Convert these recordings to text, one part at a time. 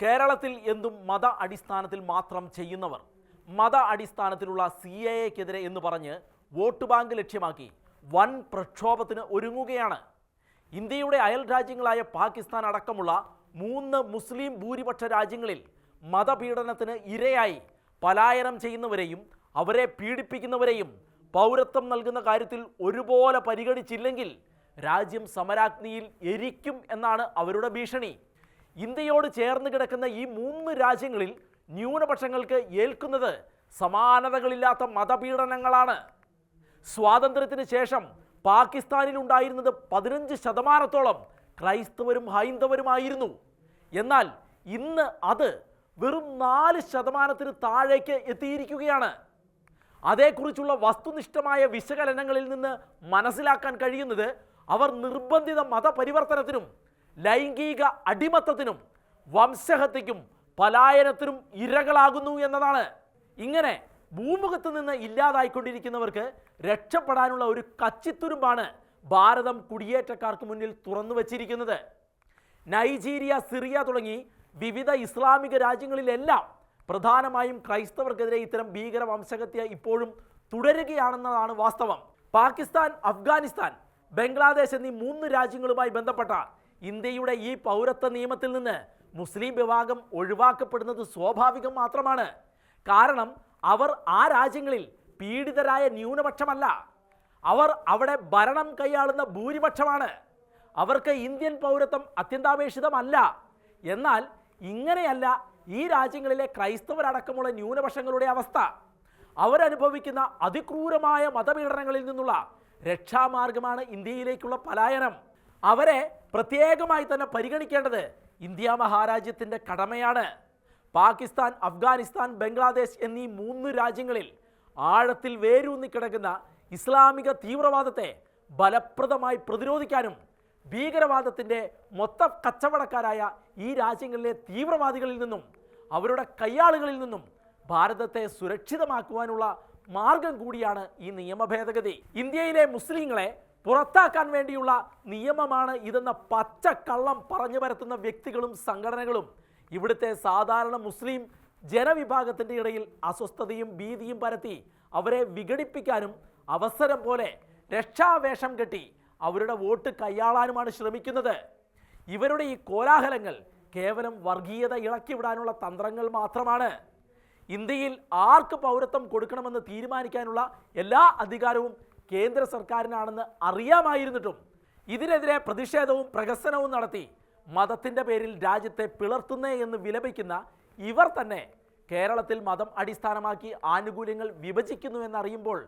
കേരളത്തിൽ എന്തും മത അടിസ്ഥാനത്തിൽ മാത്രം ചെയ്യുന്നവർ മത അടിസ്ഥാനത്തിലുള്ള സി എ എക്കെതിരെ എന്ന് പറഞ്ഞ് വോട്ട് ബാങ്ക് ലക്ഷ്യമാക്കി വൻ പ്രക്ഷോഭത്തിന് ഒരുങ്ങുകയാണ്. ഇന്ത്യയുടെ അയൽ രാജ്യങ്ങളായ പാകിസ്ഥാൻ അടക്കമുള്ള മൂന്ന് മുസ്ലിം ഭൂരിപക്ഷ രാജ്യങ്ങളിൽ മതപീഡനത്തിന് ഇരയായി പലായനം ചെയ്യുന്നവരെയും അവരെ പീഡിപ്പിക്കുന്നവരെയും പൗരത്വം നൽകുന്ന കാര്യത്തിൽ ഒരുപോലെ പരിഗണിച്ചില്ലെങ്കിൽ രാജ്യം സമരാഗ്നിയിൽ എരിക്കും എന്നാണ് അവരുടെ ഭീഷണി. ഇന്ത്യയോട് ചേർന്ന് കിടക്കുന്ന ഈ മൂന്ന് രാജ്യങ്ങളിൽ ന്യൂനപക്ഷങ്ങൾക്ക് ഏൽക്കുന്നത് സമാനതകളില്ലാത്ത മതപീഡനങ്ങളാണ്. സ്വാതന്ത്ര്യത്തിന് ശേഷം പാകിസ്ഥാനിൽ ഉണ്ടായിരുന്നത് പതിനഞ്ച് ശതമാനത്തോളം ക്രൈസ്തവരും ഹൈന്ദവരുമായിരുന്നു. എന്നാൽ ഇന്ന് അത് വെറും നാല് ശതമാനത്തിന് താഴേക്ക് എത്തിയിരിക്കുകയാണ്. അതേക്കുറിച്ചുള്ള വസ്തുനിഷ്ഠമായ വിശകലനങ്ങളിൽ നിന്ന് മനസ്സിലാക്കാൻ കഴിയുന്നത് അവർ നിർബന്ധിത മതപരിവർത്തനത്തിനും ലൈംഗിക അടിമത്തത്തിനും വംശഹത്യക്കും പലായനത്തിനും ഇരകളാകുന്നു എന്നതാണ്. ഇങ്ങനെ ഭൂമുഖത്ത് നിന്ന് ഇല്ലാതായിക്കൊണ്ടിരിക്കുന്നവർക്ക് രക്ഷപ്പെടാനുള്ള ഒരു കച്ചിത്തുരുമ്പാണ് ഭാരതം കുടിയേറ്റക്കാർക്ക് മുന്നിൽ തുറന്നു വച്ചിരിക്കുന്നത്. നൈജീരിയ സിറിയ തുടങ്ങി വിവിധ ഇസ്ലാമിക രാജ്യങ്ങളിലെല്ലാം പ്രധാനമായും ക്രൈസ്തവർക്കെതിരെ ഇത്തരം ഭീകര വംശഹത്യ ഇപ്പോഴും തുടരുകയാണെന്നതാണ് വാസ്തവം. പാകിസ്ഥാൻ അഫ്ഗാനിസ്ഥാൻ ബംഗ്ലാദേശ് എന്നീ മൂന്ന് രാജ്യങ്ങളുമായി ബന്ധപ്പെട്ട ഇന്ത്യയുടെ ഈ പൗരത്വ നിയമത്തിൽ നിന്ന് മുസ്ലിം വിഭാഗം ഒഴിവാക്കപ്പെടുന്നത് സ്വാഭാവികം മാത്രമാണ്. കാരണം അവർ ആ രാജ്യങ്ങളിൽ പീഡിതരായ ന്യൂനപക്ഷമല്ല. അവർ അവിടെ ഭരണം കൈയാളുന്ന ഭൂരിപക്ഷമാണ്. അവർക്ക് ഇന്ത്യൻ പൗരത്വം അത്യന്താപേക്ഷിതമല്ല. എന്നാൽ ഇങ്ങനെയല്ല ഈ രാജ്യങ്ങളിലെ ക്രൈസ്തവരടക്കമുള്ള ന്യൂനപക്ഷങ്ങളുടെ അവസ്ഥ. അവരനുഭവിക്കുന്ന അതിക്രൂരമായ മതപീഡനങ്ങളിൽ നിന്നുള്ള രക്ഷാമാർഗമാണ് ഇന്ത്യയിലേക്കുള്ള പലായനം. അവരെ പ്രത്യേകമായി തന്നെ പരിഗണിക്കേണ്ടത് ഇന്ത്യ മഹാരാജ്യത്തിന്റെ കടമയാണ്. പാകിസ്ഥാൻ അഫ്ഗാനിസ്ഥാൻ ബംഗ്ലാദേശ് എന്നീ മൂന്ന് രാജ്യങ്ങളിൽ ആഴത്തിൽ വേരൂന്നി കിടക്കുന്ന ഇസ്ലാമിക തീവ്രവാദത്തെ ഫലപ്രദമായി പ്രതിരോധിക്കാനും ഭീകരവാദത്തിന്റെ മൊത്ത കച്ചവടക്കാരായ ഈ രാജ്യങ്ങളിലെ തീവ്രവാദികളിൽ നിന്നും അവരുടെ കയ്യാളുകളിൽ നിന്നും ഭാരതത്തെ സുരക്ഷിതമാക്കുവാനുള്ള മാർഗം കൂടിയാണ് ഈ നിയമ ഭേദഗതി. ഇന്ത്യയിലെ മുസ്ലിങ്ങളെ പുറത്താക്കാൻ വേണ്ടിയുള്ള നിയമമാണ് ഇതെന്ന പച്ചക്കള്ളം പറഞ്ഞു പരത്തുന്ന വ്യക്തികളും സംഘടനകളും. ഇവിടുത്തെ സാധാരണ മുസ്ലിം ജനവിഭാഗത്തിന്റെ ഇടയിൽ അസ്വസ്ഥതയും ഭീതിയും പരത്തി അവരെ വിഘടിപ്പിക്കാനും അവസരം പോലെ രക്ഷാവേഷം കെട്ടി അവരുടെ വോട്ട് കൈയാളാനുമാണ് ശ്രമിക്കുന്നത്. ഇവരുടെ ഈ കോലാഹലങ്ങൾ കേവലം വർഗീയത ഇളക്കിവിടാനുള്ള തന്ത്രങ്ങൾ മാത്രമാണ്. ഇന്ത്യയിൽ ആർക്ക് പൗരത്വം കൊടുക്കണമെന്ന് തീരുമാനിക്കാനുള്ള എല്ലാ അധികാരവും കേന്ദ്ര സർക്കാരിനാണെന്ന് അറിയാമായിരുന്നിട്ടും ഇതിനെതിരെ പ്രതിഷേധവും പ്രഹസനവും നടത്തി മതത്തിന്റെ പേരിൽ രാജ്യത്തെ പിളർത്തുന്നേ എന്ന് വിലപിക്കുന്ന ഇവർ തന്നെ കേരളത്തിൽ മതം അടിസ്ഥാനമാക്കി ആനുകൂല്യങ്ങൾ വിഭജിക്കുന്നു എന്നറിയുമ്പോൾ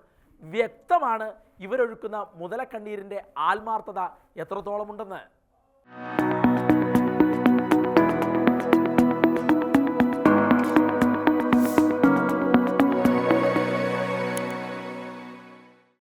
വ്യക്തമാണ് ഇവരൊഴുക്കുന്ന മുതലക്കണ്ണീരിന്റെ ആത്മാർത്ഥത എത്രത്തോളമുണ്ടെന്ന്.